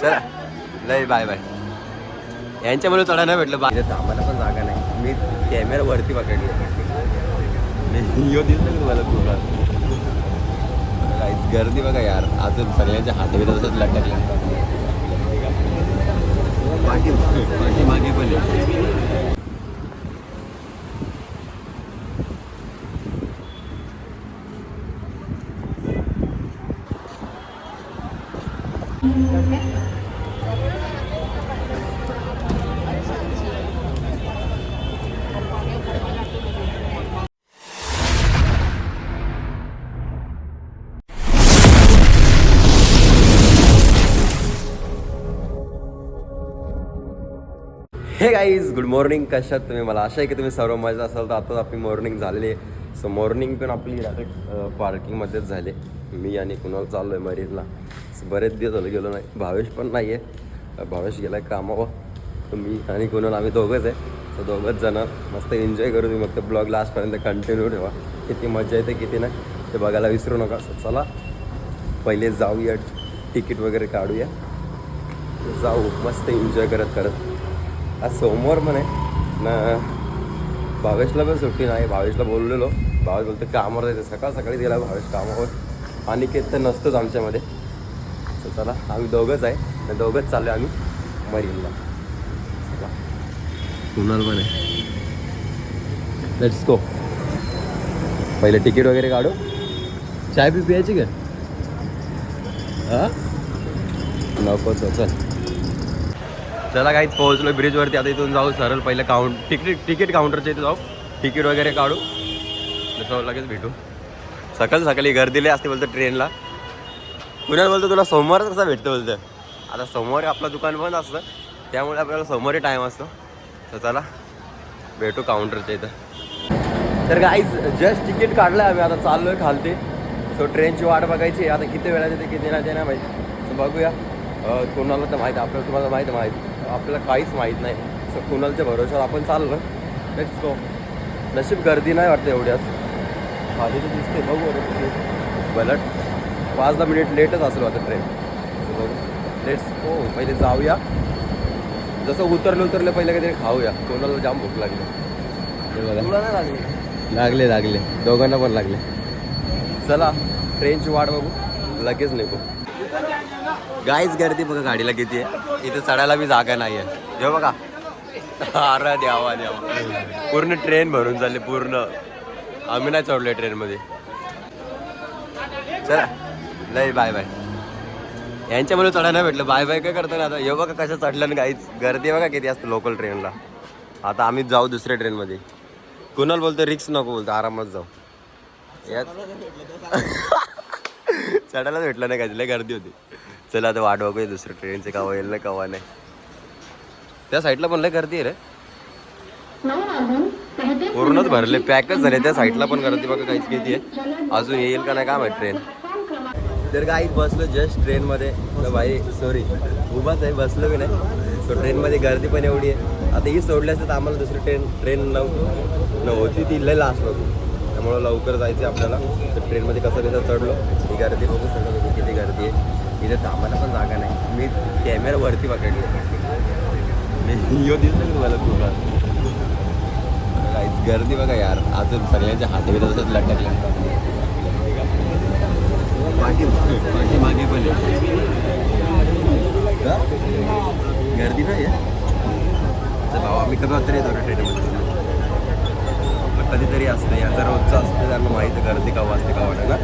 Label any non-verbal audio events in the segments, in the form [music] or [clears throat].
चला. नाही bye bye. यांच्यामुळे चढा नाही भेटलं बाय. थांबायला पण जागा नाही. मी कॅमेरा वरती पकडली. यो दिसलं का तुम्हाला पूर्ण? काहीच गर्दी बघा यार. अजून सगळ्यांच्या हातावी तसंच लटकल्या पाठी पाठी मागे पण हे गाईज गुड मॉर्निंग कशात तुम्ही? मला आशा आहे की तुम्ही सर्व मजा असाल. तर आताच आपली मॉर्निंग झालेली आहे. सो मॉर्निंग पण आपली डायरेक्ट पार्किंगमध्येच झाले मी आणि कुणाल चाललो आहे मरीनला बरेच दिवस झालं गेलो नाही. भावेश पण नाही आहे भावेश गेला आहे कामावर. तर मी आणि कुणाल आम्ही दोघंच आहे. सो दोघंच जाणार मस्त एन्जॉय करू. तुम्ही मग ब्लॉग लास्टपर्यंत कंटिन्यू ठेवा. किती मजा येते किती नाही. ते बघायला विसरू नका. सो चला. पहिले जाऊया तिकीट वगैरे काढूया. जाऊ. मस्त एन्जॉय करत करत आज सोमवार पण आहे ना भावेशला पण सुट्टी नाही. भावेशला बोललेलो. भावेश बोलतो कामावर जायचं. सकाळ सकाळी गेला भावेश कामावर. आणि तर नसतोच आमच्यामध्ये. तर चला आम्ही दोघंच आहे. आणि दोघंच चाललो आम्ही मरीनला. चला. कुणाल पण आहे लेट्स गो पहिले तिकीट वगैरे काढू. चाय बी प्यायची का? हां? नको चल. चला काहीच पोहोचलो ब्रिजवरती आता इथून जाऊ सरळ पहिलं काउंट तिकीट तिकीट काउंटरच्या इथे जाऊ. तिकीट वगैरे काढू. तसं लगेच भेटू. सकाळ सकाळी गर्दीले असते बोलतं ट्रेनला पुण्यात बोलतो तुला सोमवारच कसा भेटतो बोलतं? आता सोमवारी आपलं दुकान बंद असतं. त्यामुळे आपल्याला सोमवारी टाईम असतो. तर चला भेटू काउंटरच्या इथं. तर गाईज जस्ट तिकीट काढलं आम्ही. आता चाललो आहे खालते. सो ट्रेनची वाट बघायची. आता किती वेळा येते किती नाही ते नाही माहीत. सो बघूया. कोणाला तर माहीत आपल्याला तुम्हाला माहीत माहिती माहीत. आपल्याला काहीच माहीत नाही. सो कुणालच्या भरोश्यावर आपण चाललो. लेट्स गो नशीब गर्दी नाही वाटते एवढ्यात. खाली तर दिसते बघू बलट. पाच दहा मिनिट लेटच असेल आता ट्रेन सो बघू लेट्स गो पहिले जाऊया. जसं उतरलं उतरलं पहिले काहीतरी खाऊया. कोणाला जाम भूक लागली. बघा. लागले? लागले दोघांना पण लागले. चला ट्रेनची वाट बघू. लगेच निघू. गाईच गर्दी बघा गाडीला किती आहे. इथे चढायला बी जागा नाही आहे. जेव्हा बघा. अरे द्यावा द्यावा पूर्ण ट्रेन भरून चालली पूर्ण. आम्ही नाही चढलोय ट्रेनमध्ये चला. लय बाय बाय यांच्यामुळे चढायला नाही भेटलं. बाय बाय काय करतो ना आता? हे बघा कसं चढलं ना काहीच गर्दी बघा किती असतं लोकल ट्रेनला आता आम्ही जाऊ दुसऱ्या ट्रेनमध्ये कुणाल बोलतो रिक्स नको बोलतो आरामात जाऊ. यात. [laughs] चढायलाच भेटलं नाही काय लय गर्दी होती. चला आता वाट बघूया दुसरं ट्रेनचे कवा येईल ना कवा नाही. त्या साईडला पण लय गर्दी आहे रे. पूर्णच भरले पॅकच झाले त्या साईडला पण गर्दी बघा काहीच किती आहे. अजून येईल का नाही काय माहिती ट्रेन तर काही बसलो जस्ट ट्रेनमध्ये तर भाई सॉरी उभाच आहे बसलो की नाही. सो ट्रेनमध्ये गर्दी पण एवढी आहे. आता ही सोडली असते तर आम्हाला दुसरी ट्रेन ट्रेन नव्हती न होती ती लय लास्ट होती. त्यामुळं लवकर जायचं आपल्याला. तर ट्रेनमध्ये कसं कसं चढलो ही गर्दी बघू सगळं किती गर्दी आहे. इथे थांबायला पण जागा नाही. मी कॅमेरा वरती पकडली. यो दिसलं की तुम्हाला पूर्ण काहीच गर्दी बघा यार. अजून सगळ्यांच्या हाती तसंच लटकल्या. पाठी पाठी मागे पण गर्दी नाही तर भाऊ आम्ही कधी तरी येतो ट्रेनमध्ये कधीतरी असतं. याचा रोजचं असतं त्यांना माहिती आहे गर्दी कवा असते कवा ना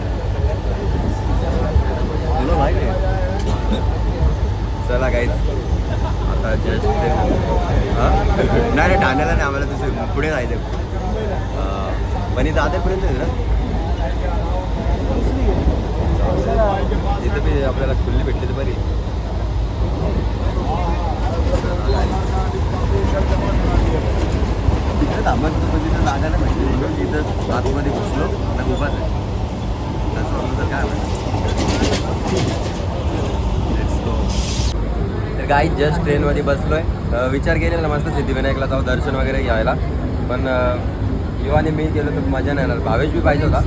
चला काहीच आता जस्ट हां? नाही नाही ठाण्याला नाही आम्हाला तसं पुढे जायचं पण इथं आतापर्यंत आहे ना? तिथं बी आपल्याला खुल्ली भेटली तर बरी. तिथं थांबायचं तिथं जागा नाही भेटली तिथं आतमध्ये घुसलो आणि उभाच आहे. तसं तर काय काही जस्ट ट्रेनमध्ये बसलो आहे विचार केलेला मस्त सिद्धिविनायकला जाऊ दर्शन वगैरे घ्यायला. पण किंवा मी गेलो तर मजा नाही येणार. भावेश बी पाहिजे होता.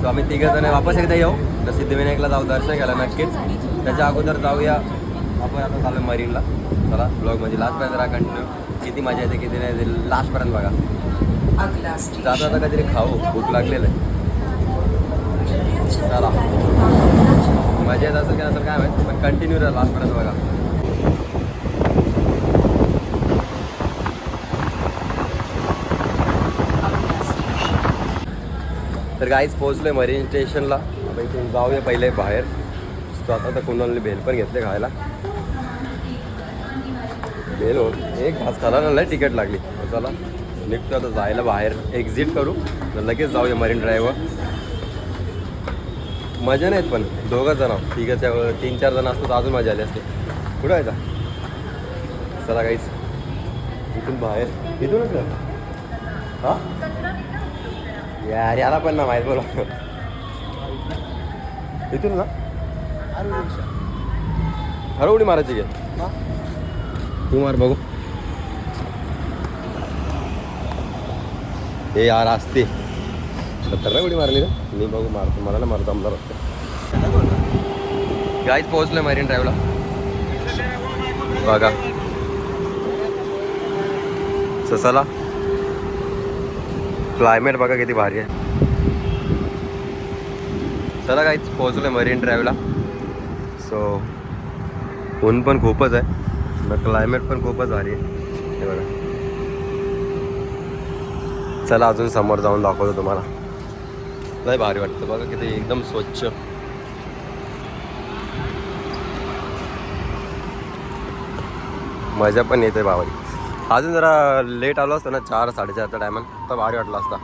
सो आम्ही तिघं जण वापस एकदा येऊ. तर सिद्धिविनायकला जाऊ दर्शन घ्यायला नक्कीच. त्याच्या अगोदर जाऊया आपण आता चालू मरीनला. चला ब्लॉग म्हणजे लास्टपर्यंत राहा कंटिन्यू किती मजा येते किती नाही येते लास्टपर्यंत बघा. जाता जाता काहीतरी खाऊ भूक लागलेलं आहे. चला. मजा येत असेल की नसेल काय माहिती पण कंटिन्यू राहा लास्टपर्यंत बघा. तर काहीच पोहोचलोय मरीन स्टेशनला इथून जाऊया पहिले बाहेर. तो आता तर कुणाला बेल पण घेतले खायला. बेल हो एक घास खाला ना तिकीट लागली. चला निघतो आता जायला बाहेर. एक्झिट करू. तर लगेच जाऊया मरीन ड्रायव्हर मजा नाहीत पण. दोघं जण ठीक आहे त्या तीन चार जण असतो तर अजून मजा आली असते. कुठं आहे का चला काहीच इथून बाहेर. इथूनच का? हा? यार याला पण ना माहीत बोला. इथून ना? हर उडी मारायची घे. तू मार बघू. हे यार असते. तर उडी मारली ना? मी बघू मारतो. मला ना मारतो आमदार गाईच पोहोचलोय मरीन ड्राईव्हला बघा. ससाला. क्लायमेट बघा किती भारी आहे. चला काहीच पोहोचलो आहे मरीन ड्राईव्हला सो ऊन पण खूपच आहे. मग क्लायमेट पण खूपच भारी आहे. हे बघा. चला अजून समोर जाऊन दाखवतो तुम्हाला. लय भारी वाटतं. बघा किती एकदम स्वच्छ. मजा पण येते भावाई अजून जरा लेट आलो असतं ना चार साडेचारच्या टायमात तर भारी वाटला असता.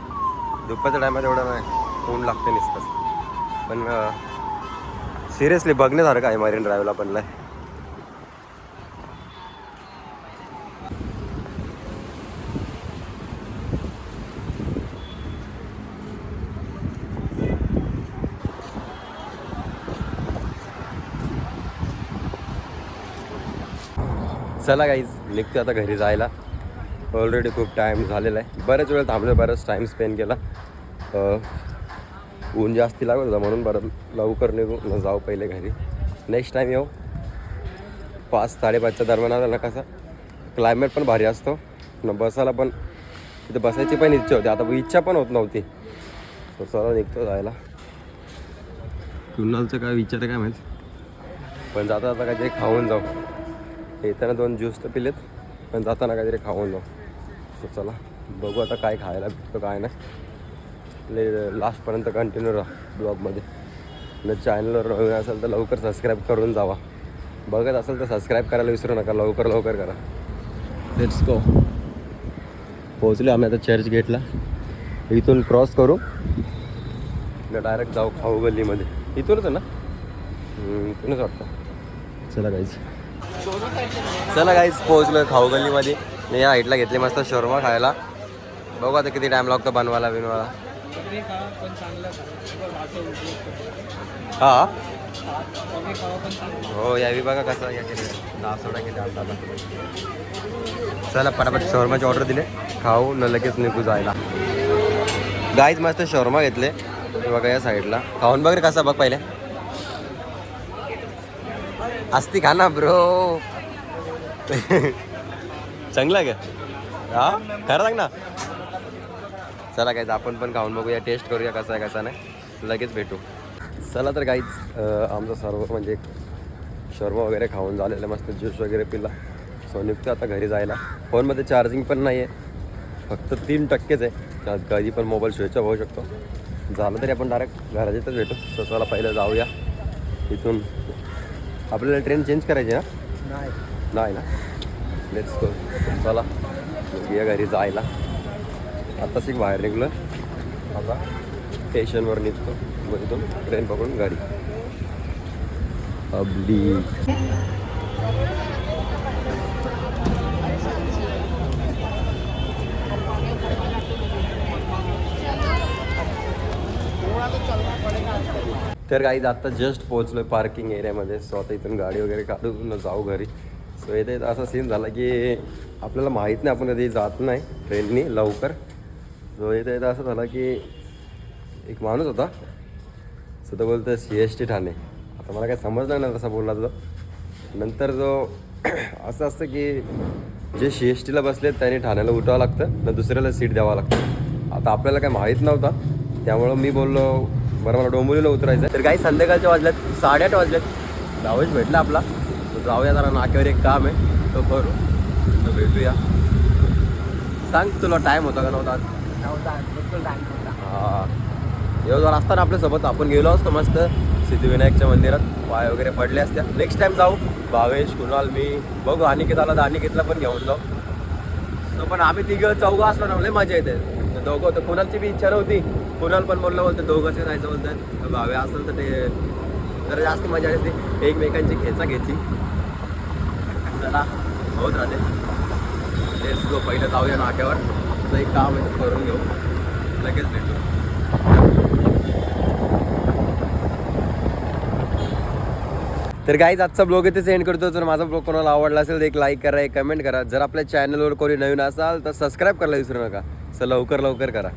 दुपारच्या टायमात एवढं नाही ऊन लागते नुसतंच. पण सिरियसली बघण्यासारखं आहे मरीन ड्रायव्हला पण लय. चला काहीच निघतो आता घरी जायला. ऑलरेडी खूप टाईम झालेला आहे. बऱ्याच वेळ थांबलो बराच टाईम स्पेंड केला. ऊन जास्ती लागत होता म्हणून बरं लवकर निघू न जाऊ पहिले घरी. नेक्स्ट टाईम येऊ. पाच साडेपाचच्या दरम्यान आला ना कसा? क्लायमेट पण भारी असतो. न बसायला पण तिथे बसायची पण इच्छा होती. आता इच्छा पण होत नव्हती. तर चला निघतो जायला. कुणालचं काय विचार काय माहिती? पण जाता जाता काय ते खाऊन जाऊ. येताना दोन ज्यूस तर पिलेत पण जाताना काहीतरी खाऊन जाऊ. सो चला बघू आता काय खायला भेटतो काय नाही. ले लास्टपर्यंत कंटिन्यू राहा ब्लॉगमध्ये. न चॅनलवर नवीन असेल तर लवकर सबस्क्राईब करून जावा. बघत असेल तर सबस्क्राईब करायला विसरू नका लवकर लवकर करा. लेट्स गो पोहोचलो आम्ही आता चर्च गेटला इथून क्रॉस करू. डायरेक्ट जाऊ खाऊ गल्लीमध्ये इथूनच आहे ना? इथूनच वाटतं. चला काहीच चला काहीच पोहोचलो खाऊ गल्लीमध्ये. मी या हाईटला घेतली मस्त शोरमा खायला. बघू आता किती टाईम लागतो बनवायला बिनवायला. हा? हो यावी बघा कसं या केलं चला पटापट शोरमाचे ऑर्डर दिले. खाऊ न लगेच निघू जायला. गाईच मस्त शोरमा घेतले. बघा या साईडला खाऊन बघ रे कसा बघ पहिले. असती खा ना ब्रो चांगला का? हा? खरं सांग ना. चला काहीच आपण पण खाऊन बघूया टेस्ट करूया कसा आहे कसा नाही. लगेच भेटू. चला तर काहीच आमचं सर्व म्हणजे शर्मा वगैरे खाऊन झालेलं मस्त ज्यूस वगैरे पिला. सो निघतो आता घरी जायला. फोनमध्ये चार्जिंग पण नाही आहे फक्त तीन टक्केच आहे. कधी पण मोबाईल स्विच ऑफ होऊ शकतो. झालं तरी आपण डायरेक्ट घरात येतच भेटू. सो चला पहिलं जाऊया. इथून आपल्याला ट्रेन चेंज करायची ना? नाही. नाही ना? लेट्स गो चला. या घरी जायला. आत्ताच एक बाहेर निघलो. आता स्टेशनवर निघतो. मग इथून ट्रेन पकडून घरी अबली. तर काही आत्ता जस्ट पोहोचलोय पार्किंग एरियामध्ये सो आता इथून गाडी वगैरे काढून जाऊ घरी. सो येते असा सीन झाला की आपल्याला माहीत नाही आपण कधी जात नाही ट्रेननी लवकर. सो इथे येतं असं झालं की एक माणूस होता. सो तो बोलतो सी एस टी ठाणे. आता मला काय समजलं नाही तसा बोलला तो. नंतर जो [clears throat] असं असतं की जे सी एस टीला बसलेत त्यांनी ठाण्याला उठावं लागतं न दुसऱ्याला सीट द्यावं लागतं. आता आपल्याला काय माहीत नव्हता. त्यामुळं मी बोललो बरं मला डोंबिवलीला उतरायचं. तर काही संध्याकाळच्या वाजल्यात साडेआठ वाजल्यात जावेश भेटला आपला. जाऊया जरा नाक्यावर एक काम आहे. तो करू. तर भेटूया. सांग तुला टाईम होता का नव्हता? हा. दिवसभर असताना आपल्यासोबत आपण गेलो असतो मस्त. सिद्धिविनायकच्या मंदिरात. पाय वगैरे पडले असत्या. नेक्स्ट टाइम जाऊ. भावेश कुणाल मी. बघू. अनिकेताला तर अनिकेतला पण घेऊन जाऊ. पण आम्ही तिघं चौघं असलो ना लय मजा येते. दोघं होतं. कुणालची बी इच्छा नव्हती. कुणाल पण बोललं बोलतं दोघंच जायचं बोलतात. तर भावे असेल तर ते जरा जास्त मजा येते एकमेकांची खेचा घेची चला होत राहते. तेच गो पहिलं जाऊया नाक्यावर. असं एक काम आहे करून घेऊ. लगेच भेटू. तर गाईज आजचा ब्लॉग इथे सेंड करतो. जर माझा ब्लॉग कोणाला आवडला असेल तर एक लाईक करा एक कमेंट करा. जर आपल्या चॅनलवर कोणी नवीन असाल तर सबस्क्राईब करायला विसरू नका. सर लवकर लवकर करा.